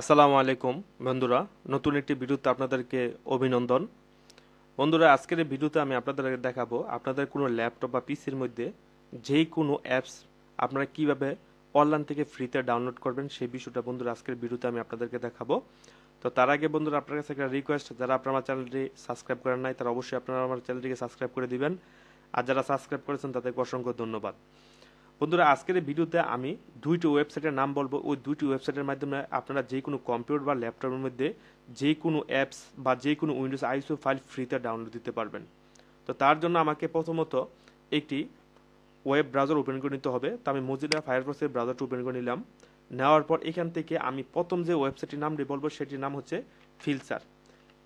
আসসালামু আলাইকুম বন্ধুরা, নতুন একটি ভিডিওতে আপনাদেরকে অভিনন্দন। বন্ধুরা, আজকের এই ভিডিওতে আমি আপনাদেরকে দেখাবো আপনাদের কোনো ল্যাপটপ বা পিসির মধ্যে যেই কোনো অ্যাপস আপনারা কীভাবে অনলাইন থেকে ফ্রিতে ডাউনলোড করবেন সেই বিষয়টা বন্ধুরা আজকের ভিডিওতে আমি আপনাদেরকে দেখাবো। তো তার আগে বন্ধুরা, আপনার কাছে একটা রিকোয়েস্ট যারা আপনার আমার চ্যানেলটি সাবস্ক্রাইব করেন নাই, তারা অবশ্যই আপনারা আমার চ্যানেলটিকে সাবস্ক্রাইব করে দিবেন। আর যারা সাবস্ক্রাইব করেছেন, তাদেরকে অসংখ্য ধন্যবাদ। বন্ধুরা, আজকের ভিডিওতে আমি দুইটি ওয়েবসাইটের নাম বলব। ওই দুইটি ওয়েবসাইটের মাধ্যমে আপনারা যে কোনো কম্পিউটার বা ল্যাপটপের মধ্যে যে কোনো অ্যাপস বা যে কোনো উইন্ডোজ আইসো ফাইল ফ্রিতে ডাউনলোড দিতে পারবেন। তো তার জন্য আমাকে প্রথমত একটি ওয়েব ব্রাউজার ওপেন করে নিতে হবে। তো আমি মজিলা ফায়ারফক্সের ব্রাউজারটা ওপেন করে নিলাম। নেওয়ার পর এখান থেকে আমি প্রথম যে ওয়েবসাইটটির নামটি বলব, সেটির নাম হচ্ছে ফিলসার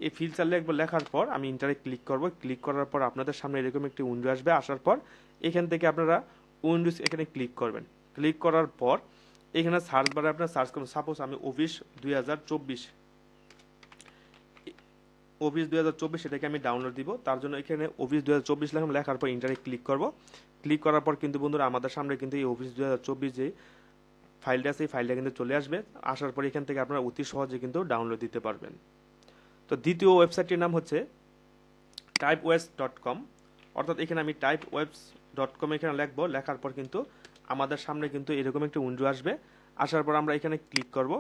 এই ফিলসার লিখব, লেখার পর আমি ইন্টারে ক্লিক করব। ক্লিক করার পর আপনাদের সামনে এরকম একটি উইন্ডো আসবে। আসার পর এখান থেকে আপনারা উইন্ডোজ এখানে ক্লিক করবেন। ক্লিক করার পর এখানে সার্চ বারে আপনার সার্চ করবেন সাপোজ আমি অফিস দুই হাজার চব্বিশ। অফিস দুই হাজার চব্বিশ এটাকে আমি ডাউনলোড দিব। তার জন্য এখানে অফিস দুই হাজার চব্বিশ লেখাম লেখার পর ইন্টারে ক্লিক করব। ক্লিক করার পর কিন্তু বন্ধুরা আমাদের সামনে কিন্তু এই অফিস দুই হাজার চব্বিশ যে ফাইলটা আছে, এই ফাইলটা কিন্তু চলে আসবে। আসার পর এখান থেকে আপনারা অতি সহজে কিন্তু ডাউনলোড দিতে পারবেন। তো দ্বিতীয় ওয়েবসাইটটির নাম হচ্ছে টাইপ ওয়েবস ডট কম অর্থাৎ এখানে আমি টাইপ ওয়েবস ডট কম এখানে লিখব, লেখার পর কিন্তু আমাদের সামনে কিন্তু এরকম একটি উইন্ডো আসবে। আসার পর আমরা এখানে ক্লিক করব।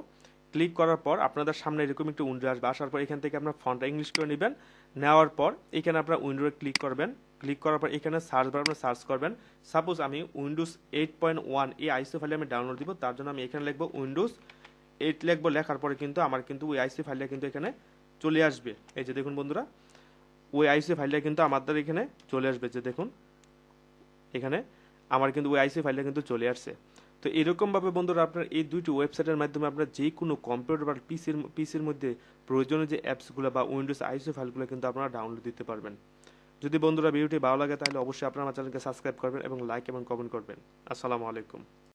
ক্লিক করার পর আপনাদের সামনে এরকম একটি উইন্ডো আসবে। আসার পর এখান থেকে আপনার ফন্টটা ইংলিশ করে নেবেন। নেওয়ার পর এখানে আপনার উইন্ডোতে ক্লিক করবেন। ক্লিক করার পর এখানে সার্চ বার আপনার সার্চ করবেন। সাপোজ আমি উইন্ডোজ এইট পয়েন্ট ওয়ান এই আইসি ফাইলে আমি ডাউনলোড দিব, তার জন্য আমি এখানে লিখব উইন্ডোজ এইট লিখব। লেখার পরে কিন্তু আমার কিন্তু ওই আইসি ফাইলটা কিন্তু এখানে চলে আসবে। এই যে দেখুন বন্ধুরা, ওই আইসি ফাইলটা কিন্তু আমাদের এখানে চলে আসবে। যে দেখুন এখানে আমার কিন্তু ওই আইসি ফাইলটা কিন্তু চলে আসছে। তো এরকমভাবে বন্ধুরা আপনার এই দুইটি ওয়েবসাইটের মাধ্যমে আপনার যে কোনো কম্পিউটার বা পিসির পিসির মধ্যে প্রয়োজনীয় যে অ্যাপসগুলো বা উইন্ডোজ আইসি ফাইলগুলো কিন্তু আপনারা ডাউনলোড দিতে পারবেন। যদি বন্ধুরা ভিডিওটি ভালো লাগে তাহলে অবশ্যই আপনারা আমার চ্যানেলকে সাবস্ক্রাইব করবেন এবং লাইক এবং কমেন্ট করবেন। আসসালামু আলাইকুম।